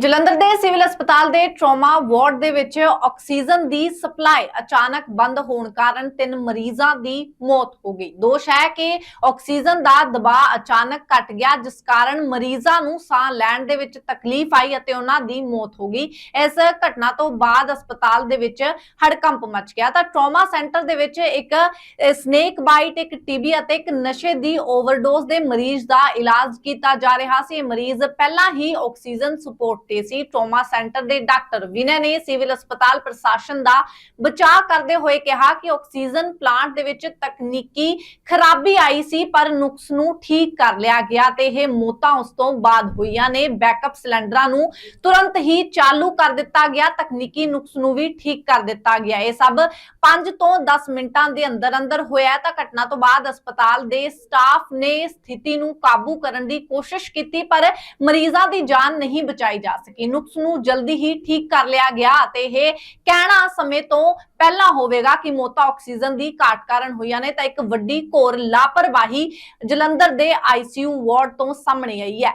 ਜਲੰਧਰ ਦੇ ਸਿਵਲ ਹਸਪਤਾਲ ਦੇ ਟਰੋਮਾ ਵਾਰਡ ਦੇ ਵਿੱਚ ਆਕਸੀਜਨ ਦੀ ਸਪਲਾਈ ਅਚਾਨਕ ਬੰਦ ਹੋਣ ਕਾਰਨ ਤਿੰਨ ਮਰੀਜ਼ਾਂ ਦੀ ਮੌਤ ਹੋ ਗਈ। ਦੋਸ਼ ਹੈ ਕਿ ਆਕਸੀਜਨ ਦਾ ਦਬਾਅ ਅਚਾਨਕ ਘਟ ਗਿਆ, ਜਿਸ ਕਾਰਨ ਮਰੀਜ਼ਾਂ ਨੂੰ ਸਾਹ ਲੈਣ ਦੇ ਵਿੱਚ ਤਕਲੀਫ ਆਈ ਅਤੇ ਉਹਨਾਂ ਦੀ ਮੌਤ ਹੋ ਗਈ। ਇਸ ਘਟਨਾ ਤੋਂ ਬਾਅਦ ਹਸਪਤਾਲ ਦੇ ਵਿੱਚ ਹੜਕੰਪ ਮਚ ਗਿਆ। ਤਾਂ ਟਰੋਮਾ ਸੈਂਟਰ ਦੇ ਵਿੱਚ ਇੱਕ ਸਨੇਕ ਬਾਈਟ, ਇੱਕ ਟੀਬੀ ਅਤੇ ਇੱਕ ਨਸ਼ੇ ਦੀ ਓਵਰਡੋਜ਼ ਦੇ ਮਰੀਜ਼ ਦਾ ਇਲਾਜ ਕੀਤਾ ਜਾ ਰਿਹਾ ਸੀ। ਇਹ ਮਰੀਜ਼ ਪਹਿਲਾਂ ਹੀ ਆਕਸੀਜਨ ਸਪੋਰਟ ਤੇ ਸੀ। ਟਰਾਮਾ ਸੈਂਟਰ ਦੇ ਡਾਕਟਰ ਵਿਨੈ ਨੇ ਸਿਵਲ ਹਸਪਤਾਲ ਪ੍ਰਸ਼ਾਸਨ ਦਾ ਬਚਾਅ ਕਰਦੇ ਹੋਏ ਕਿਹਾ ਕਿ ਆਕਸੀਜਨ ਪਲਾਂਟ ਦੇ ਵਿੱਚ ਤਕਨੀਕੀ ਖਰਾਬੀ ਆਈ ਸੀ, ਪਰ ਨੁਕਸ ਨੂੰ ਠੀਕ ਕਰ ਲਿਆ ਗਿਆ ਤੇ ਇਹ ਮੌਤਾਂ ਉਸ ਤੋਂ ਬਾਅਦ ਹੋਈਆਂ ਨੇ। ਬੈਕਅਪ ਸਿਲੰਡਰਾਂ ਨੂੰ ਤੁਰੰਤ ਹੀ ਚਾਲੂ ਕਰ ਦਿੱਤਾ ਗਿਆ। ਤਕਨੀਕੀ ਨੁਕਸ ਨੂੰ ਵੀ ਠੀਕ ਕਰ ਦਿੱਤਾ ਗਿਆ। ਇਹ ਸਭ 5 ਤੋਂ 10 ਮਿੰਟਾਂ ਦੇ ਅੰਦਰ ਅੰਦਰ ਹੋਇਆ ਤਾਂ ਘਟਨਾ ਤੋਂ ਬਾਅਦ ਹਸਪਤਾਲ ਦੇ ਸਟਾਫ ਨੇ ਸਥਿਤੀ ਨੂੰ ਕਾਬੂ ਕਰਨ ਦੀ ਕੋਸ਼ਿਸ਼ ਕੀਤੀ, ਪਰ ਮਰੀਜ਼ਾਂ ਦੀ ਜਾਨ ਨਹੀਂ ਬਚਾਈ ਜਾ ਸਕੀ। ਨੁਕਸ ਨੂੰ ਜਲਦੀ ਹੀ ਠੀਕ ਕਰ ਲਿਆ ਗਿਆ ਅਤੇ ਇਹ ਕਹਿਣਾ ਸਮੇਂ ਤੋਂ ਪਹਿਲਾਂ ਹੋਵੇਗਾ ਕਿ ਮੌਤਾਂ ਆਕਸੀਜਨ ਦੀ ਘਾਟ ਕਾਰਨ ਹੋਈਆਂ ਨੇ। ਤਾਂ ਇੱਕ ਵੱਡੀ ਘੋਰ ਲਾਪਰਵਾਹੀ ਜਲੰਧਰ ਦੇ ਆਈਸੀਯੂ ਵਾਰਡ ਤੋਂ ਸਾਹਮਣੇ ਆਈ ਹੈ।